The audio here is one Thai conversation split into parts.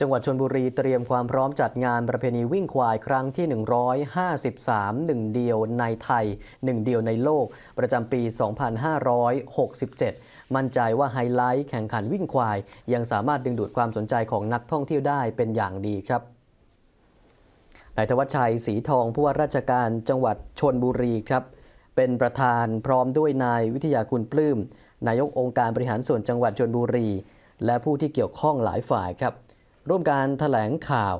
จังหวัดชนบุรีเตรียมความพร้อมจัดงานประเพณีวิ่งควายครั้งที่ 153หนึ่งเดียวในไทยหนึ่งเดียวในโลก ประจำปี 2567 มั่นใจว่าไฮไลท์แข่งขันวิ่งควาย ยังสามารถดึงดูดความสนใจของนักท่องเที่ยวได้เป็นอย่างดีครับนายธวัชชัยศรีทองผู้ว่าราชการจังหวัดชนบุรีครับ เป็นประธานพร้อมด้วยนายวิทยาคุณปลื้มนายกองค์การบริหารส่วนจังหวัดชนบุรี และผู้ที่เกี่ยวข้องหลายฝ่ายครับ ร่วมการถแถลงข่าว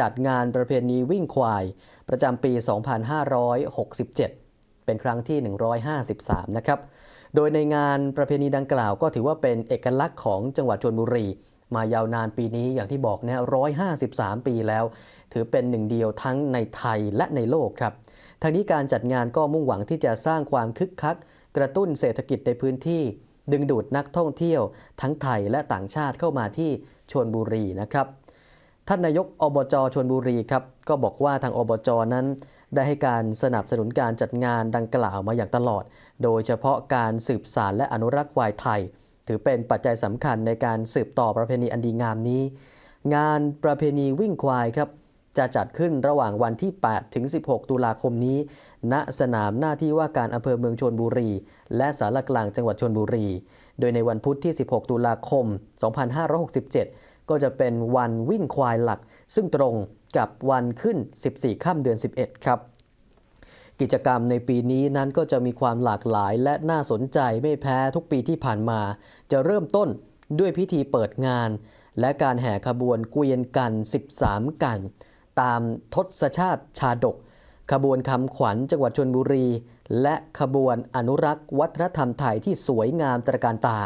จัดงานประเพณีวิ่งควาย ประจำปี 2567 เป็นครั้งที่ 153 นะครับ โดยในงานประเพณีดังกล่าวก็ถือว่าเป็นเอกลักษณ์ของจังหวัดชนบุรี มายาวนานปีนี้อย่างที่บอกนะ153 ปีแล้ว ถือเป็นหนึ่งเดียวทั้งในไทยและในโลกครับทางนี้การจัดงานก็มุ่งหวังที่จะสร้างความคึกคัก กระตุ้นเศรษฐกิจในพื้นที่ ดึงดูดนักท่องเที่ยวทั้งไทยและต่างชาติเข้ามาที่ชนบุรีนะครับ ท่านนายกอบจชนบุรีครับก็บอกว่าทางอบจนั้น ได้ให้การสนับสนุนการจัดงานดังกล่าวมาอย่างตลอด โดยเฉพาะการสืบสารและอนุรักษ์ควายไทย ถือเป็นปัจจัยสำคัญในการสืบต่อประเพณีอันดีงามนี้ งานประเพณีวิ่งควายครับ จะจัดขึ้นระหว่างวันที่ 8 ถึง 16 ตุลาคมนี้ ณ สนามหน้าที่ว่าการอำเภอเมืองชนบุรี และสารกลางจังหวัดชนบุรี โดยในวันพุธที่ 16 ตุลาคม 2567 ก็จะเป็นวันวิ่งควายหลัก ซึ่งตรงกับวันขึ้น 14 ค่ำเดือน 11 ครับกิจกรรมในปีนี้นั้นก็จะมีความหลากหลายและน่าสนใจไม่แพ้ทุกปีที่ผ่านมา จะเริ่มต้นด้วยพิธีเปิดงาน และการแห่ขบวนเกวียนกัน 13 กัน ตามทศชาติชาดก ขบวนคำขวัญจังหวัดชนบุรี และขบวนอนุรักษ์ วัฒนธรรมไทยที่สวยงามตระการตา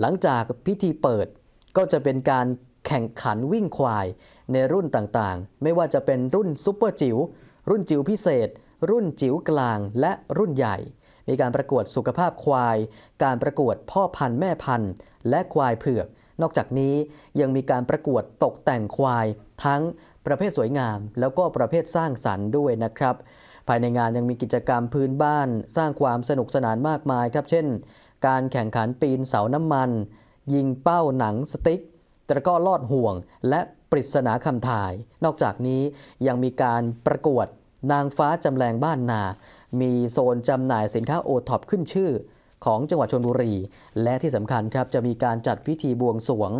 หลังจากพิธีเปิดก็จะเป็นการแข่งขันวิ่งควายในรุ่นต่างๆ ไม่ว่าจะเป็นรุ่นซุปเปอร์จิ๋ว รุ่นจิ๋วพิเศษ รุ่นจิ๋วกลางและรุ่นใหญ่ มีการประกวดสุขภาพควาย การประกวดพ่อพันธุ์แม่พันธุ์ และควายเผือก นอกจากนี้ยังมีการประกวดตกแต่งควาย ทั้ง ประเภทสวยงาม แล้วก็ประเภทสร้างสรรค์ด้วยนะครับ ภายในงานยังมีกิจกรรมพื้นบ้าน สร้างความสนุกสนานมากมายครับ เช่น การแข่งขันปีนเสาน้ำมัน ยิงเป้าหนังสติ๊กตะก้อลอดห่วง และปริศนาคำทาย นอกจากนี้ยังมีการประกวดนางฟ้าจำแรงบ้านนา มีโซนจำหน่ายสินค้าโอท็อปขึ้นชื่อ ของจังหวัดชนบุรี และที่สำคัญครับจะมีการจัดพิธีบวงสรวง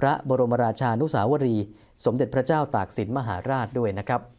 พระบรมราชานุสาวรี สมเด็จพระเจ้าตากสินมหาราชด้วยนะครับ